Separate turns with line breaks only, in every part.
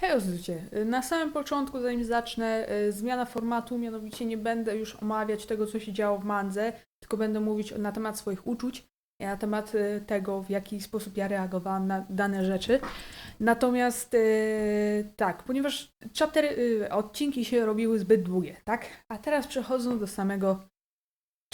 Hej, ludzie. Na samym początku, zanim zacznę, e, zmiana formatu, mianowicie nie będę już omawiać tego, co się działo w Mandze, tylko będę mówić na temat swoich uczuć i na temat e, tego, w jaki sposób ja reagowałam na dane rzeczy. Natomiast e, tak, ponieważ chapter, odcinki się robiły zbyt długie, tak? A teraz przechodząc do samego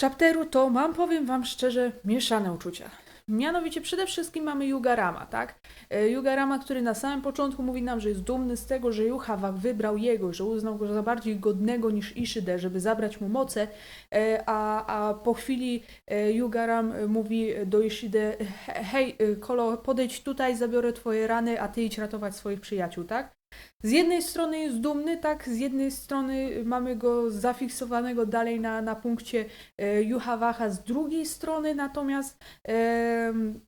chapteru, to mam, powiem wam szczerze, mieszane uczucia. Mianowicie przede wszystkim mamy Yugarama, tak? E, Yugarama, który na samym początku mówi nam, że jest dumny z tego, że Juhawa wybrał jego, że uznał go za bardziej godnego niż Ishide, żeby zabrać mu moce, e, a, a po chwili e, Yugaram mówi do Ishide, "He- hej, Kolo, podejdź tutaj, zabiorę twoje rany, a ty idź ratować swoich przyjaciół, tak? Z jednej strony jest dumny, tak? Z jednej strony mamy go zafiksowanego dalej na, na punkcie e, Juhawaha, z drugiej strony natomiast em,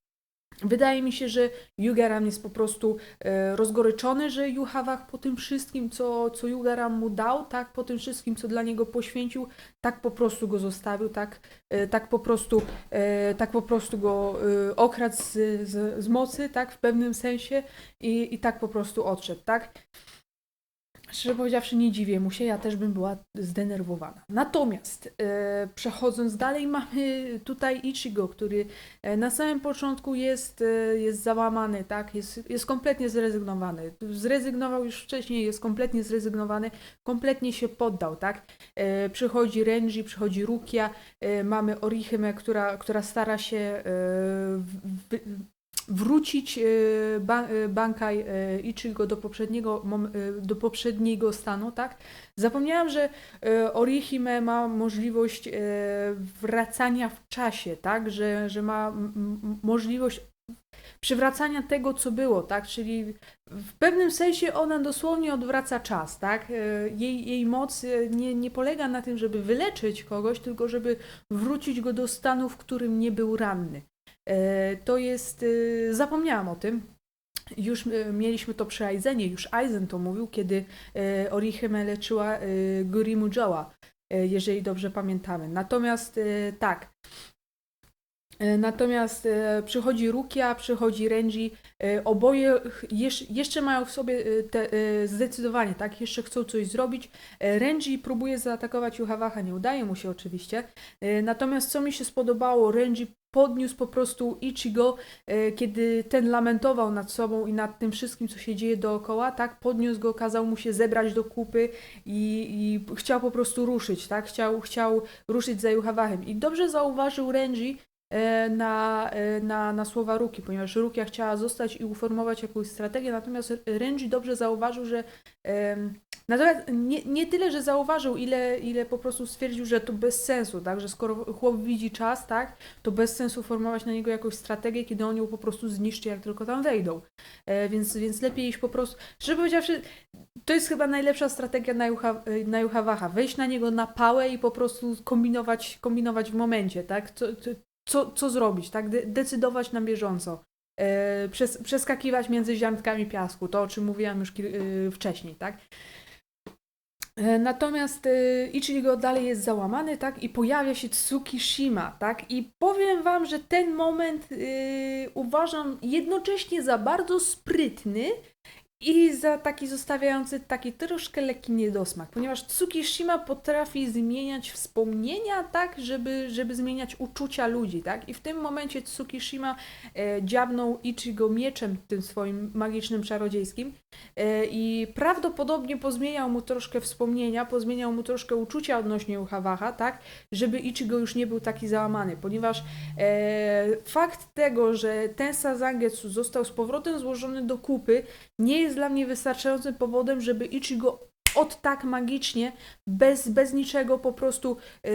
wydaje mi się, że Yugaram jest po prostu e, rozgoryczony, że Juhawach po tym wszystkim, co, co Yugaram mu dał, tak? Po tym wszystkim, co dla niego poświęcił, tak po prostu go zostawił, tak, e, tak po prostu e, tak po prostu go okradł z, z, z mocy, tak? W pewnym sensie i, i tak po prostu odszedł, tak? Szczerze powiedziawszy, nie dziwię mu się, ja też bym była zdenerwowana. Natomiast e, przechodząc dalej, mamy tutaj Ichigo, który e, na samym początku jest, e, jest załamany, tak? Jest, jest kompletnie zrezygnowany. Zrezygnował już wcześniej, jest kompletnie zrezygnowany, kompletnie się poddał, tak? Przychodzi Renji, przychodzi Rukia, mamy Orihime, która, która stara się wrócić e, ba, e, Bankaj e, Ichigo do poprzedniego, do poprzedniego stanu, tak? Zapomniałam, że Orihime ma możliwość wracania w czasie, tak? Że, że ma możliwość przywracania tego, co było, tak? Czyli w pewnym sensie ona dosłownie odwraca czas, tak? Jej, jej moc nie, nie polega na tym, żeby wyleczyć kogoś, tylko żeby wrócić go do stanu, w którym nie był ranny. E, To jest, e, zapomniałam o tym. Już e, mieliśmy to przy Aizenie, już Aizen to mówił, kiedy e, Orihime leczyła e, Gurimu Joa, jeżeli dobrze pamiętamy. Natomiast tak, Natomiast przychodzi Rukia, przychodzi Renji, oboje jeszcze mają w sobie te, zdecydowanie, tak, jeszcze chcą coś zrobić. Renji próbuje zaatakować Juhawaha, nie udaje mu się oczywiście. Natomiast co mi się spodobało, Renji podniósł po prostu Ichigo, e, kiedy ten lamentował nad sobą i nad tym wszystkim, co się dzieje dookoła, tak, podniósł go, kazał mu się zebrać do kupy i, i chciał po prostu ruszyć, tak, chciał, chciał ruszyć za Juhawachem. I dobrze zauważył Renji, e, na, e, na, na słowa Ruki, ponieważ Rukia chciała zostać i uformować jakąś strategię, natomiast Renji dobrze zauważył, że natomiast nie, nie tyle, że zauważył, ile, ile po prostu stwierdził, że to bez sensu, tak, że skoro chłop widzi czas, tak, to bez sensu formować na niego jakąś strategię, kiedy on ją po prostu zniszczy, jak tylko tam wejdą. E, więc, więc lepiej iść po prostu, szczerze powiedziawszy, to jest chyba najlepsza strategia na, Juha, na Juhawacha, wejść na niego na pałę i po prostu kombinować, kombinować w momencie, tak, co, co, co, zrobić, tak? De- decydować na bieżąco. E, przes- przeskakiwać między ziarnkami piasku, to o czym mówiłam już e, wcześniej, tak? E, Natomiast e, Ichigo dalej jest załamany, tak? I pojawia się Tsukishima, tak? I powiem wam, że ten moment e, uważam jednocześnie za bardzo sprytny i za taki zostawiający taki troszkę lekki niedosmak, ponieważ Tsukishima potrafi zmieniać wspomnienia tak, żeby, żeby zmieniać uczucia ludzi, tak? I w tym momencie Tsukishima e, dziabnął Ichigo mieczem tym swoim magicznym czarodziejskim e, i prawdopodobnie pozmieniał mu troszkę wspomnienia, pozmieniał mu troszkę uczucia odnośnie Uchawacha, tak? Żeby Ichigo już nie był taki załamany, ponieważ e, fakt tego, że ten Sazangetsu został z powrotem złożony do kupy, nie jest dla mnie wystarczającym powodem, żeby Ichigo od tak magicznie, bez, bez niczego po prostu yy,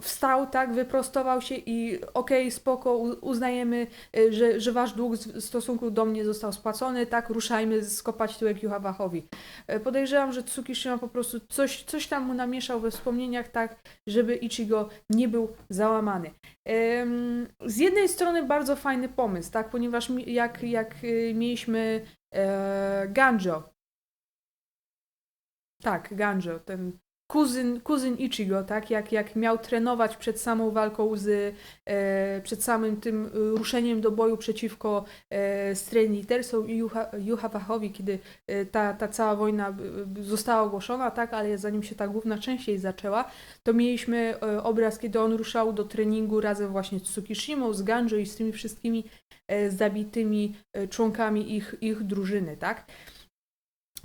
wstał, tak, wyprostował się i okej, spoko, u- uznajemy, yy, że, że wasz dług w stosunku do mnie został spłacony, tak, ruszajmy skopać tyłek Juhawachowi. Yy, podejrzewam, że Tsukishima po prostu coś, coś tam mu namieszał we wspomnieniach, tak, żeby Ichigo nie był załamany. Ym, z jednej strony bardzo fajny pomysł, tak, ponieważ jak, jak y, mieliśmy Ganjo. Tak, Ganjo, ten kuzyn, kuzyn Ichigo, tak? Jak, jak miał trenować przed samą walką z, e, przed samym tym e, ruszeniem do boju przeciwko e, Strain i Juha, Juhawachowi, kiedy e, ta, ta cała wojna e, została ogłoszona, tak? Ale zanim się ta główna część jej zaczęła, to mieliśmy obraz, kiedy on ruszał do treningu razem właśnie z Tsukishimą, z Ganjo i z tymi wszystkimi zabitymi członkami ich, ich drużyny, tak?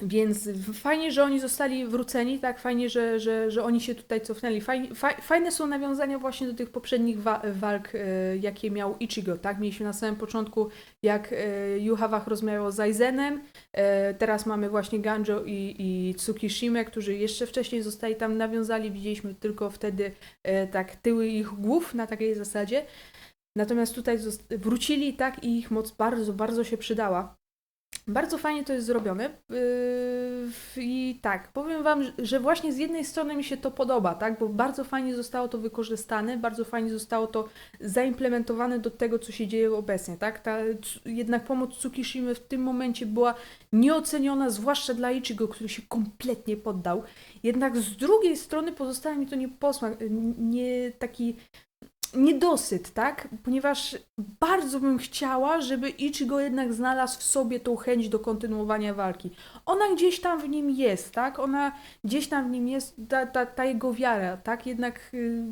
Więc fajnie, że oni zostali wróceni, tak? Fajnie, że, że, że oni się tutaj cofnęli. Fajnie, faj, fajne są nawiązania właśnie do tych poprzednich wa walk, e, jakie miał Ichigo, tak? Mieliśmy na samym początku, jak e, Juhawach rozmawiał z Aizenem, e, teraz mamy właśnie Ganjo i, i Tsukishimę, którzy jeszcze wcześniej zostali tam nawiązali, widzieliśmy tylko wtedy e, tak tyły ich głów na takiej zasadzie. Natomiast tutaj wrócili, tak? I ich moc bardzo, bardzo się przydała. Bardzo fajnie to jest zrobione. Yy, I tak, powiem Wam, że- właśnie z jednej strony mi się to podoba, tak? Bo bardzo fajnie zostało to wykorzystane, bardzo fajnie zostało to zaimplementowane do tego, co się dzieje obecnie, tak? Ta jednak pomoc Tsukishimy w tym momencie była nieoceniona, zwłaszcza dla Ichigo, który się kompletnie poddał. Jednak z drugiej strony pozostawia mi to nie posmak, nie taki niedosyt, tak? Ponieważ bardzo bym chciała, żeby Ichigo jednak znalazł w sobie tą chęć do kontynuowania walki. Ona gdzieś tam w nim jest, tak? Ona gdzieś tam w nim jest, ta, ta, ta jego wiara, tak? Jednak y,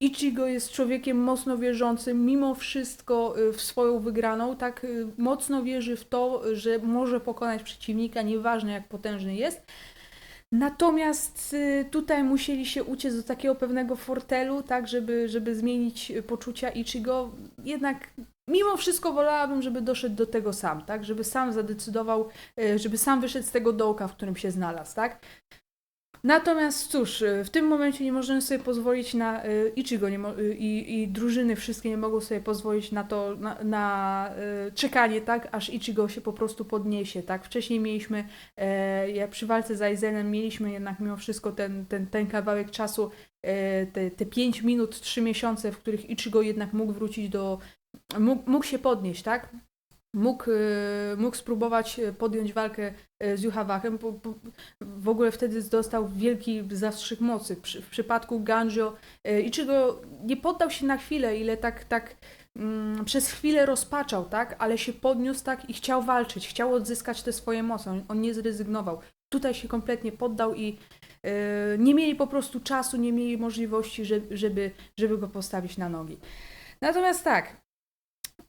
Ichigo jest człowiekiem mocno wierzącym, mimo wszystko y, w swoją wygraną, tak? Y, mocno wierzy w to, że może pokonać przeciwnika, nieważne jak potężny jest. Natomiast y, tutaj musieli się uciec do takiego pewnego fortelu, tak, żeby, żeby zmienić y, poczucia Ichigo. Jednak mimo wszystko wolałabym, żeby doszedł do tego sam, tak, żeby sam zadecydował, y, żeby sam wyszedł z tego dołka, w którym się znalazł, tak. Natomiast cóż, y, w tym momencie nie możemy sobie pozwolić na y, Ichigo nie y, i, i drużyny wszystkie nie mogą sobie pozwolić na to, na, na czekanie, tak, aż Ichigo się po prostu podniesie, tak. Wcześniej mieliśmy E, ja przy walce z Aizenem mieliśmy jednak mimo wszystko ten, ten, ten kawałek czasu, e, te, te 5 minut, 3 miesiące, w których Ichigo jednak mógł wrócić do. mógł, mógł się podnieść, tak? Mógł, e, mógł spróbować e, podjąć walkę e, z bo- W ogóle wtedy dostał wielki zastrzyk mocy. W przypadku Ganjo e, Ichigo nie poddał się na chwilę, ile tak, tak mm, przez chwilę rozpaczał, tak, ale się podniósł tak i chciał walczyć, chciał odzyskać te swoje moce, on, on nie zrezygnował. Tutaj się kompletnie poddał i nie mieli po prostu czasu, nie mieli możliwości, żeby, żeby go postawić na nogi. Natomiast tak,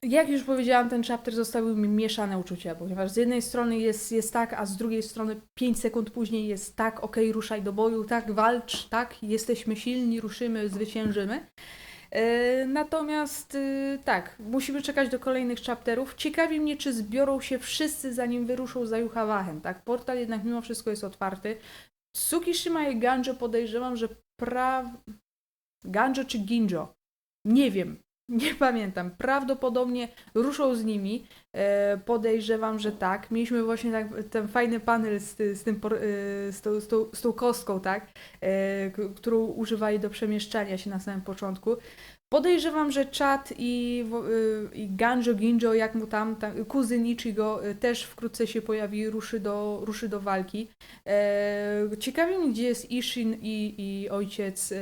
jak już powiedziałam, ten chapter zostawił mi mieszane uczucia, ponieważ z jednej strony jest, jest tak, a z drugiej strony 5 sekund później jest tak, okej, ruszaj do boju, tak, walcz, tak, jesteśmy silni, ruszymy, zwyciężymy. E, Natomiast e, tak, musimy czekać do kolejnych chapterów. Ciekawi mnie, czy zbiorą się wszyscy, zanim wyruszą za Juhawachem, tak? Portal jednak mimo wszystko jest otwarty. Tsukishima i Ganjo podejrzewam, że pra... Ganjo czy Ginjo? Nie wiem, nie pamiętam. Prawdopodobnie ruszą z nimi. E, podejrzewam, że tak. Mieliśmy właśnie tak, ten fajny panel z, z, tym, e, z, tą, z, tą, z tą kostką, tak? E, którą używali do przemieszczania się na samym początku. Podejrzewam, że Chat i, i Ganjo Ginjo, jak mu tam, tam kuzyn Ichigo też wkrótce się pojawi, ruszy do, ruszy do walki. Ciekawi mnie, gdzie jest Ishin i, i ojciec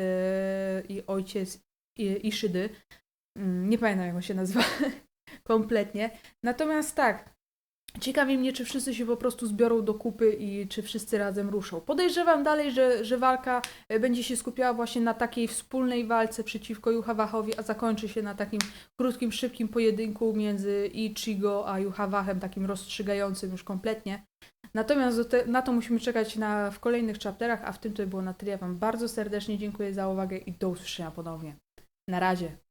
i ojciec i, Ishidy. Mm, Nie pamiętam, jak on się nazywa kompletnie. Natomiast tak, Ciekawi mnie, czy wszyscy się po prostu zbiorą do kupy i czy wszyscy razem ruszą. Podejrzewam dalej, że, że walka e, będzie się skupiała właśnie na takiej wspólnej walce przeciwko Juhawachowi, a zakończy się na takim krótkim, szybkim pojedynku między Ichigo a Juhawachem, takim rozstrzygającym już kompletnie. Natomiast te, na to musimy czekać na, w kolejnych chapterach, a w tym to było na tyle. Wam bardzo serdecznie dziękuję za uwagę i do usłyszenia ponownie. Na razie.